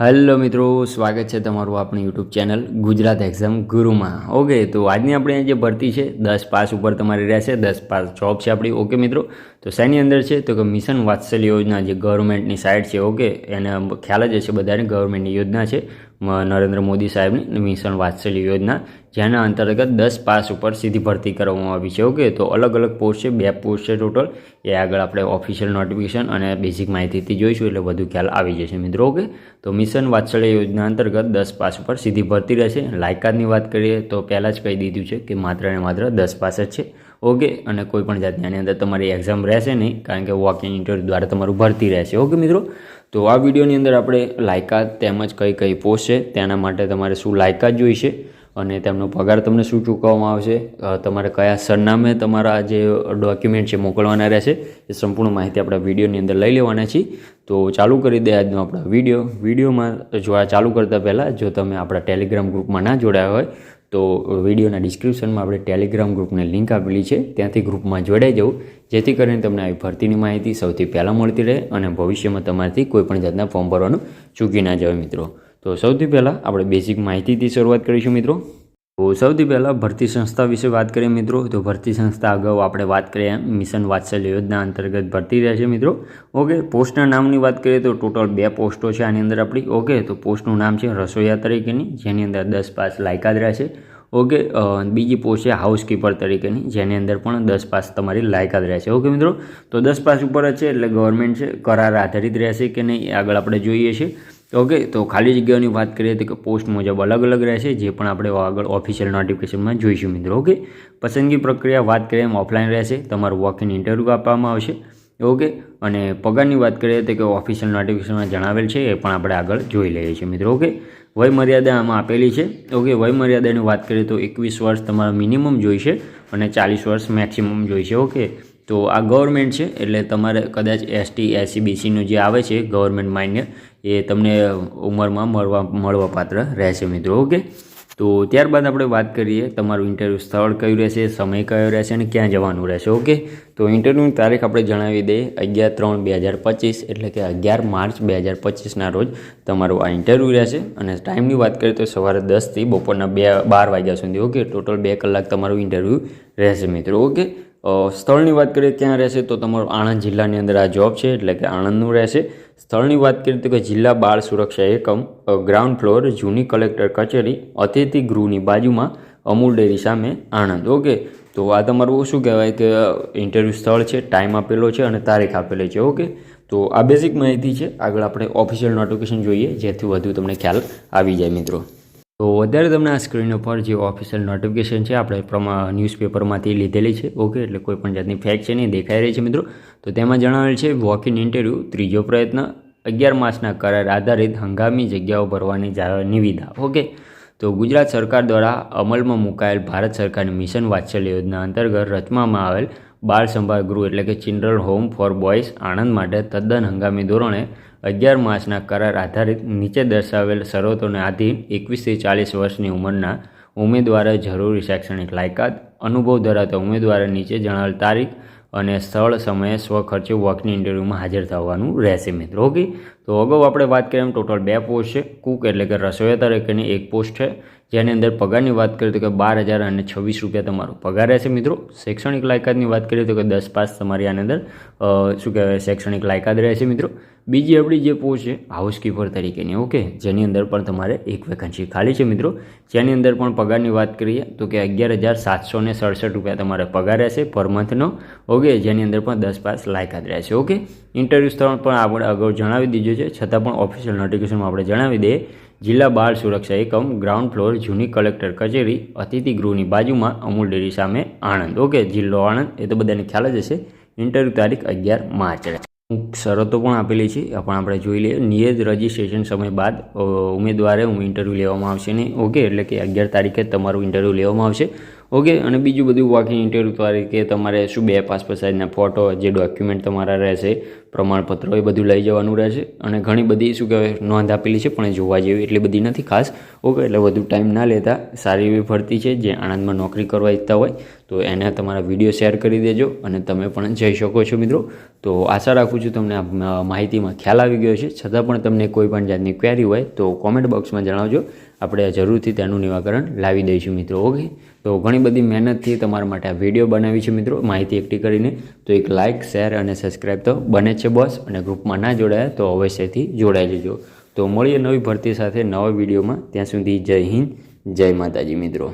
Hello મિત્રો, સ્વાગત છે તમારું આપણી યુટ્યુબ ચેનલ ગુજરાત એક્ઝામ ગુરુમાં ઓકે તો આજની આપણે જે ભરતી છે, દસ પાસ ઉપર તમારી રહેશે, દસ પાસ જોબ છે આપણી. ઓકે મિત્રો, તો શેની અંદર છે? તો કે મિશન વાત્સલ્ય યોજના જે ગવર્મેન્ટની સાઇટ છે ઓકે એને ખ્યાલ જ હશે બધાને ગવર્મેન્ટની યોજના છે. નરેન્દ્ર મોદી સાહેબની મિશન વાત્સલ્ય યોજના, જેના અંતર્ગત દસ પાસ ઉપર સીધી ભરતી કરવામાં આવી છે, ઓકે? તો અલગ અલગ પોસ્ટ છે, બે પોસ્ટ છે ટોટલ. એ આગળ આપણે ઓફિશિયલ નોટિફિકેશન અને બેઝિક માહિતીથી જોઈશું, એટલે વધુ ખ્યાલ આવી જશે, મિત્રો, ઓકે? તો મિશન વાત્સલ્ય યોજના અંતર્ગત દસ પાસ ઉપર સીધી ભરતી રહેશે. લાયકાતની વાત કરીએ તો પહેલાં જ કહી દીધું છે કે માત્ર ને માત્ર દસ પાસ જ છે. ઓકે? અને કોઈ પણ જાતની આની અંદર તમારી એક્ઝામ રહેશે નહીં, કારણ કે વોક ઇન ઇન્ટરવ્યૂ દ્વારા તમારું ભરતી રહેશે. ઓકે મિત્રો? તો આ વિડીયોની અંદર આપણે લાયકાત તેમજ કઈ કઈ પોસ્ટ છે, તેના માટે તમારે શું લાયકાત જોઈશે અને તેમનો પગાર તમને શું ચૂકવવામાં આવશે તમારે કયા સરનામે તમારા જે ડોક્યુમેન્ટ છે મોકલવાના રહેશે, એ સંપૂર્ણ માહિતી આપણે વિડીયોની અંદર લઈ લેવાના છીએ. તો ચાલુ કરી દે આજનો આપણો વીડિયો. વિડીયોમાં જોવા ચાલુ કરતાં પહેલાં, જો તમે આપણા ટેલિગ્રામ ગ્રુપમાં ના જોડાયા હોય તો વિડીયોના ડિસ્ક્રિપ્શનમાં આપણે ટેલિગ્રામ ગ્રુપને લિંક આપેલી છે. ત્યાંથી ગ્રુપમાં જોડાઈ જવું જેથી કરીને તમને આવી ભરતીની માહિતી સૌથી પહેલાં મળતી રહે અને ભવિષ્યમાં તમારાથી કોઈપણ જાતના ફોર્મ ભરવાનું ચૂકી ના જવાય મિત્રો. તો સૌથી પહેલાં આપણે બેઝિક માહિતીથી શરૂઆત કરીશું મિત્રો. તો સૌથી પહેલાં ભરતી સંસ્થા વિશે વાત કરીએ મિત્રો. તો ભરતી સંસ્થા અગાઉ આપણે વાત કરીએ મિશન વાત્સલ્ય યોજના અંતર્ગત ભરતી રહે છે મિત્રો. ઓકે, પોસ્ટના નામની વાત કરીએ તો ટોટલ બે પોસ્ટો છે આની અંદર આપણી. ઓકે, તો પોસ્ટનું નામ છે રસોઈયા તરીકેની, જેની અંદર દસ પાસ લાયકાત રહેશે. ઓકે બીજી પોસ્ટ છે હાઉસકીપર તરીકેની, જેની અંદર પણ દસ પાસ તમારી લાયકાત રહેશે. ઓકે મિત્રો, તો દસ પાસ ઉપર જ છે એટલે ગવર્મેન્ટ છે, કરાર આધારિત રહેશે કે નહીં આગળ આપણે જોઈએ છીએ. ઓકે તો ખાલી જગ્યાઓની વાત કરીએ તો કે પોસ્ટ મુજબ અલગ અલગ રહેશે, જે પણ આપણે આગળ ઓફિશિયલ નોટિફિકેશનમાં જોઈશું મિત્રો ઓકે પસંદગી પ્રક્રિયા વાત કરીએ એમ ઓફલાઈન રહેશે, તમારું વોક ઇન ઇન્ટરવ્યૂ આપવામાં આવશે ઓકે અને પગારની વાત કરીએ તો કે ઓફિશિયલ નોટિફિકેશનમાં જણાવેલ છે, એ પણ આપણે આગળ જોઈ લઈએ છીએ મિત્રો ઓકે વયમર્યાદા આમાં આપેલી છે ઓકે વયમર્યાદાની વાત કરીએ તો એકવીસ વર્ષ તમારા મિનિમમ જોઈશે અને ચાલીસ વર્ષ મેક્સિમમ જોઈશે ઓકે તો આ ગવર્મેન્ટ છે, એટલે તમારે કદાચ એસટી એસસી બીસીનું જે આવે છે, ગવર્મેન્ટ માન્ય, એ તમને ઉંમરમાં મળવા મળવાપાત્ર રહેશે મિત્રો, ઓકે? તો ત્યારબાદ આપણે વાત કરીએ, તમારું ઇન્ટરવ્યૂ સ્થળ કયું રહેશે, સમય કયો રહેશે અને ક્યાં જવાનું રહેશે, ઓકે? તો ઇન્ટરવ્યૂની તારીખ આપણે જણાવી દઈએ, અગિયાર ત્રણ બે હજાર પચીસ, એટલે કે અગિયાર માર્ચ બે હજાર પચીસના રોજ તમારું આ ઇન્ટરવ્યૂ રહેશે અને ટાઈમની વાત કરીએ તો સવારે દસથી બપોરના બે, બાર વાગ્યા સુધી, ઓકે? ટોટલ બે કલાક તમારું ઇન્ટરવ્યૂ રહેશે મિત્રો, ઓકે? સ્થળની વાત કરીએ ક્યાં રહેશે તો તમારું આણંદ જિલ્લાની અંદર આ જોબ છે, એટલે કે આણંદનું રહેશે. સ્થળની વાત કરીએ તો કે જિલ્લા બાળ સુરક્ષા એકમ ગ્રાઉન્ડ ફ્લોર જૂની કલેક્ટર કચેરી, અતિથિ ગૃહની બાજુમાં અમૂલ ડેરી સામે આણંદ. ઓકે, તો આ તમારું શું કહેવાય કે ઇન્ટરવ્યૂ સ્થળ છે ટાઈમ આપેલો છે અને તારીખ આપેલી છે, ઓકે? તો આ બેઝિક માહિતી છે. આગળ આપણે ઓફિશિયલ નોટિફિકેશન જોઈએ, જેથી વધુ તમને ખ્યાલ આવી જાય, મિત્રો. તો અત્યારે તમને આ સ્ક્રીન ઉપર જે ઓફિશિયલ નોટિફિકેશન છે, આપણે પ્રમા ન્યૂઝપેપરમાંથી લીધેલી છે ઓકે એટલે કોઈ પણ જાતની ફેક છે નહીં, દેખાઈ રહી છે મિત્રો. તો તેમાં જણાવેલ છે વોક ઇન ઇન્ટરવ્યૂ ત્રીજો પ્રયત્ન, અગિયાર માસના કરાર આધારિત હંગામી જગ્યાઓ ભરવાની નિવિદા ઓકે તો ગુજરાત સરકાર દ્વારા અમલમાં મુકાયેલ ભારત સરકારની મિશન વાત્સલ્ય યોજના અંતર્ગત રચવામાં આવેલ બાળ સંભાળ ગૃહ એટલે કે children home for boys Anand માટે તદ્દન હંગામી ધોરણે અગિયાર માસના કરાર આધારિત નીચે દર્શાવેલ શરતોને આધીન એકવીસથી ચાલીસ વર્ષની ઉંમરના ઉમેદવારે જરૂરી શૈક્ષણિક લાયકાત, અનુભવ ધરાવતા ઉમેદવારે નીચે જણાવેલ તારીખ અને સ્થળ સમયે સ્વખર્ચે વોકની ઇન્ટરવ્યૂમાં હાજર થવાનું રહેશે મિત્રો. ઓકે? તો અગાઉ આપણે વાત કરીએ એમ ટોટલ બે પોસ્ટ છે. કુક એટલે કે રસોઈયા તરીકેની એક પોસ્ટ છે. જેની અંદર પગારની વાત કરીએ તો કે બાર હજાર અને છવ્વીસ રૂપિયા તમારો પગાર રહેશે મિત્રો. શૈક્ષણિક લાયકાતની વાત કરીએ તો કે દસ પાસ તમારી આની અંદર શું કહેવાય, શૈક્ષણિક લાયકાત રહેશે મિત્રો. બીજી આપણી જે પોસ્ટ છે હાઉસકીપર તરીકેની, ઓકે? જેની અંદર પણ તમારે એક વેકન્સી ખાલી છે મિત્રો. જેની અંદર પણ પગારની વાત કરીએ તો કે અગિયાર હજાર સાતસો સડસઠ રૂપિયા તમારે પગાર રહેશે પર મંથનો ઓકે? જેની અંદર પણ દસ પાસ લાયકાત રહેશે, ઓકે? ઇન્ટરવ્યૂ સ્થળ પણ આપણે અગાઉ જણાવી દીધું છે. છતાં પણ ઓફિશિયલ નોટિફિકેશનમાં આપણે જણાવી દઈએ. જિલ્લા બાળ સુરક્ષા એકમ, ગ્રાઉન્ડ ફ્લોર, જૂની કલેક્ટર કચેરી, અતિથિ ગૃહની બાજુમાં અમૂલ ડેરી સામે આણંદ. ઓકે, જિલ્લો આણંદ. એ તો બધાને ખ્યાલ જ હશે. ઇન્ટરવ્યૂ તારીખ અગિયાર માર્ચ. અમુક શરતો પણ આપેલી છે. પણ આપણે જોઈ લઈએ. નિયત રજિસ્ટ્રેશન સમય બાદ ઉમેદવારે ઇન્ટરવ્યૂ લેવામાં આવશે નહીં. ઓકે, એટલે કે અગિયાર તારીખે તમારું ઇન્ટરવ્યૂ લેવામાં આવશે. ઓકે, અને બીજું બધું વોકિંગ ઇન્ટરવ્યૂ તરીકે તમારે શું બે પાસપોર્ટ સાઇઝના ફોટો જે ડોક્યુમેન્ટ તમારા રહેશે, પ્રમાણપત્રો એ બધું લઈ જવાનું રહેશે. અને ઘણી બધી શું કહેવાય, નોંધ આપેલી છે, પણ જોવા જેવી એટલી બધી નથી ખાસ. ઓકે, એટલે વધુ ટાઈમ ના લેતા. સારી એવી ભરતી છે, જે આણંદમાં નોકરી કરવા ઈચ્છતા હોય તો એને તમારા વીડિયો શેર કરી દેજો અને તમે પણ જઈ શકો છો મિત્રો. તો આશા રાખું છું તમને આ માહિતીમાં ખ્યાલ આવી ગયો છે છતાં પણ તમને કોઈ પણ જાતની ક્વેરી હોય તો કોમેન્ટ બોક્સમાં જણાવજો. આપણે જરૂરથી તેનું નિવાકરણ લાવી દઈશું મિત્રો ઓકે તો ઘણી બધી મહેનતથી તમારા માટે આ વીડિયો બનાવી છે મિત્રો, માહિતી એકઠી કરીને. તો એક લાઇક શેર અને સબસ્ક્રાઈબ તો બને છે બોસ અને ગ્રુપમાં ના જોડાયા તો અવશ્યથી જોડાઈ લેજો તો મળીએ નવી ભરતી સાથે નવા વિડીયોમાં ત્યાં સુધી જય હિન્દ, જય માતાજી મિત્રો.